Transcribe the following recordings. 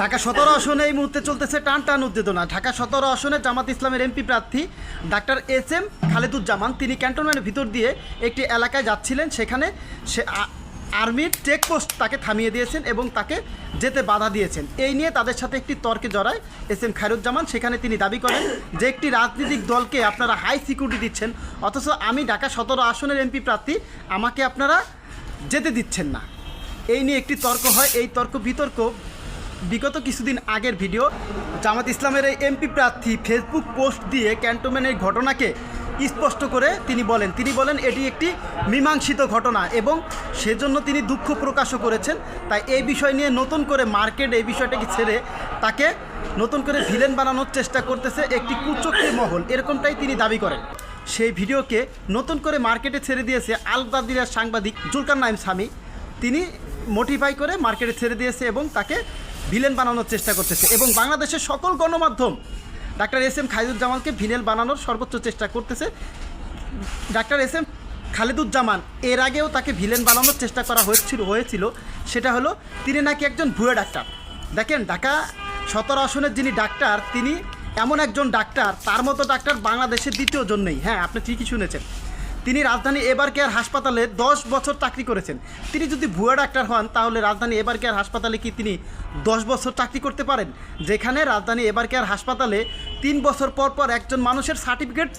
ঢাকা সতেরো আসনে এই মুহূর্তে চলতেছে টান টান উদ্বেদনা ঢাকা সতেরো আসনে জামাত ইসলামের এমপি প্রার্থী ডাক্তার এস এম খালেদুজ্জামান, তিনি ক্যান্টনমেন্টের ভিতর দিয়ে একটি এলাকায় যাচ্ছিলেন। সেখানে সে আর্মির চেকপোস্ট তাকে থামিয়ে দিয়েছেন এবং তাকে যেতে বাধা দিয়েছেন। এই নিয়ে তাদের সাথে একটি তর্কে জড়ায় এস এম খায়রুজ্জামান। সেখানে তিনি দাবি করেন যে একটি রাজনৈতিক দলকে আপনারা হাই সিকিউরিটি দিচ্ছেন, অথচ আমি ঢাকা সতেরো আসনের এমপি প্রার্থী, আমাকে আপনারা যেতে দিচ্ছেন না। এই নিয়ে একটি তর্ক হয়। এই তর্ক বিতর্ক বিগত কিছুদিন আগের ভিডিও, জামাত ইসলামের এই এমপি প্রার্থী ফেসবুক পোস্ট দিয়ে ক্যান্টনমেন্টের ঘটনাকে স্পষ্ট করে তিনি বলেন। তিনি বলেন, এটি একটি মীমাংসিত ঘটনা এবং সেজন্য তিনি দুঃখ প্রকাশও করেছেন। তাই এই বিষয় নিয়ে নতুন করে মার্কেট এই বিষয়টাকে ছেড়ে তাকে নতুন করে ভিলেন বানানোর চেষ্টা করতেছে একটি কুচক্রী মহল। এরকমটাই তিনি দাবি করেন। সেই ভিডিওকে নতুন করে মার্কেটে ছেড়ে দিয়েছে আল জাজিরার সাংবাদিক জুলকার নাইম স্বামী। তিনি মোটিফাই করে মার্কেটে ছেড়ে দিয়েছে এবং তাকে ভিলেন বানানোর চেষ্টা করতেছে এবং বাংলাদেশের সকল গণমাধ্যম ডাক্তার এস এম খালিদুজ্জামানকে ভিলেন বানানোর সর্বোচ্চ চেষ্টা করতেছে। ডাক্তার এস এম খালেদুজ্জামান, এর আগেও তাকে ভিলেন বানানোর চেষ্টা করা হয়েছিল হয়েছিল। সেটা হলো তিনি নাকি একজন ভুয়া ডাক্তার। দেখেন, ঢাকা সতেরো আসনের যিনি ডাক্তার, তিনি এমন একজন ডাক্তার, তার মতো ডাক্তার বাংলাদেশের দ্বিতীয় জন নেই। হ্যাঁ আপনি ঠিকই শুনেছেন। তিনি রাজধানী এবার কেয়ার হাসপাতালে দশ বছর চাকরি করেছেন। তিনি যদি ভুয়া ডাক্তার হন, তাহলে রাজধানী এবার কেয়ার হাসপাতালে কি তিনি দশ বছর চাকরি করতে পারেন? যেখানে রাজধানী এবার কেয়ার হাসপাতালে তিন বছর পর পর একজন মানুষের সার্টিফিকেট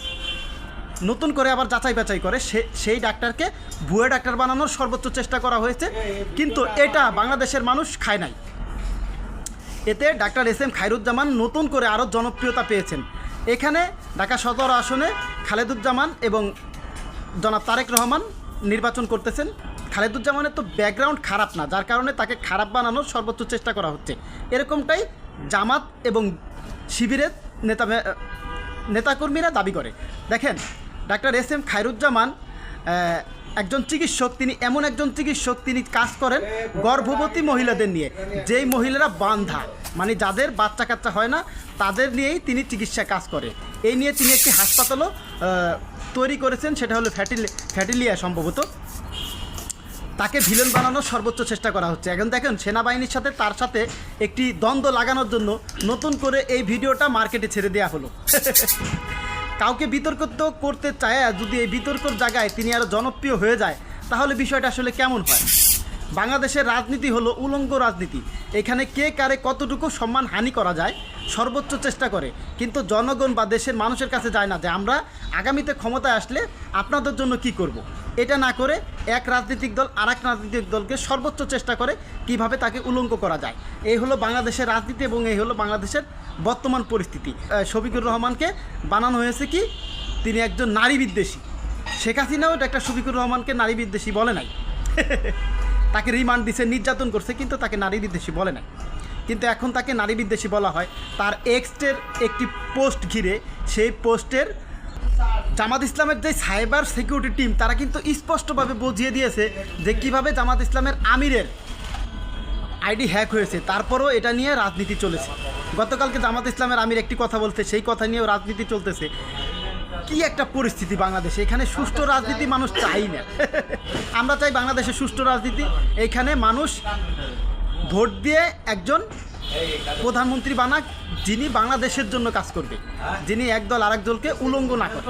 নতুন করে আবার যাচাই বাছাই করে। সে, সেই ডাক্তারকে ভুয়া ডাক্তার বানানোর সর্বোচ্চ চেষ্টা করা হয়েছে। কিন্তু এটা বাংলাদেশের মানুষ খায় নাই। এতে ডাক্তার এস এম খায়রুজ্জামান নতুন করে আরও জনপ্রিয়তা পেয়েছেন। এখানে ঢাকা সদর আসনে খালেদুজ্জামান এবং জনাব তারেক রহমান নির্বাচন করতেছেন। খালেদুজ্জামানের তো ব্যাকগ্রাউন্ড খারাপ না, যার কারণে তাকে খারাপ বানানোর সর্বোচ্চ চেষ্টা করা হচ্ছে। এরকমটাই জামাত এবং শিবিরের নেতা নেতাকর্মীরা দাবি করে। দেখেন, ডাক্তার এস এম খায়রুজ্জামান একজন চিকিৎসক, তিনি এমন একজন চিকিৎসক, তিনি কাজ করেন গর্ভবতী মহিলাদের নিয়ে। যেই মহিলারা বান্ধা মানে যাদের বাচ্চা কাচ্চা হয় না, তাদের নিয়েই তিনি চিকিৎসা কাজ করে। এই নিয়ে তিনি একটি হাসপাতালও তৈরি করেছেন, সেটা হলো ফ্যাটি ফ্যাটিলিয়া সম্ভবত। তাকে ভিলেন বানানোর সর্বোচ্চ চেষ্টা করা হচ্ছে। এখন দেখেন, সেনাবাহিনীর সাথে, তার সাথে একটি দ্বন্দ্ব লাগানোর জন্য নতুন করে এই ভিডিওটা মার্কেটে ছেড়ে দেওয়া হলো। কাউকে বিতর্ক তো করতে চায় যদি এই বিতর্কর জায়গায় তিনি আরও জনপ্রিয় হয়ে যায়, তাহলে বিষয়টা আসলে কেমন হয়? বাংলাদেশের রাজনীতি হলো উলঙ্গ রাজনীতি। এখানে কে কারে কতটুকু সম্মান হানি করা যায়, সর্বোচ্চ চেষ্টা করে। কিন্তু জনগণ বা দেশের মানুষের কাছে যায় না যে আমরা আগামীতে ক্ষমতায় আসলে আপনাদের জন্য কি করব। এটা না করে এক রাজনৈতিক দল আর এক রাজনৈতিক দলকে সর্বোচ্চ চেষ্টা করে কীভাবে তাকে উলঙ্গ করা যায়। এই হলো বাংলাদেশের রাজনীতি এবং এই হলো বাংলাদেশের বর্তমান পরিস্থিতি। শফিকুর রহমানকে বানানো হয়েছে কি? তিনি একজন নারী বিদ্বেষী। শেখ হাসিনাও একটা শফিকুর রহমানকে নারী বিদ্বেষী বলে নাই। তাকে রিমান্ড দিছে, নির্যাতন করছে, কিন্তু তাকে নারী বিদ্বেষী বলে না কিন্তু এখন তাকে নারী বিদ্বেষী বলা হয়। তার এক্সটের একটি পোস্ট ঘিরে সেই পোস্টের জামাত ইসলামের যে সাইবার সিকিউরিটি টিম, তারা কিন্তু স্পষ্টভাবে বুঝিয়ে দিয়েছে যে কীভাবে জামাত ইসলামের আমিরের আইডি হ্যাক হয়েছে। তারপরও এটা নিয়ে রাজনীতি চলেছে। গতকালকে জামাত ইসলামের আমির একটি কথা বলতে সেই কথা নিয়েও রাজনীতি চলতেছে। কি একটা পরিস্থিতি বাংলাদেশে? এখানে সুষ্ঠু রাজনীতি মানুষ চাই না। আমরা চাই বাংলাদেশে সুষ্ঠু রাজনীতি। এখানে মানুষ ভোট দিয়ে একজন প্রধানমন্ত্রী বানাক, যিনি বাংলাদেশের জন্য কাজ করবে। যিনি একদল আরেক দলকে উলঙ্গ না করে।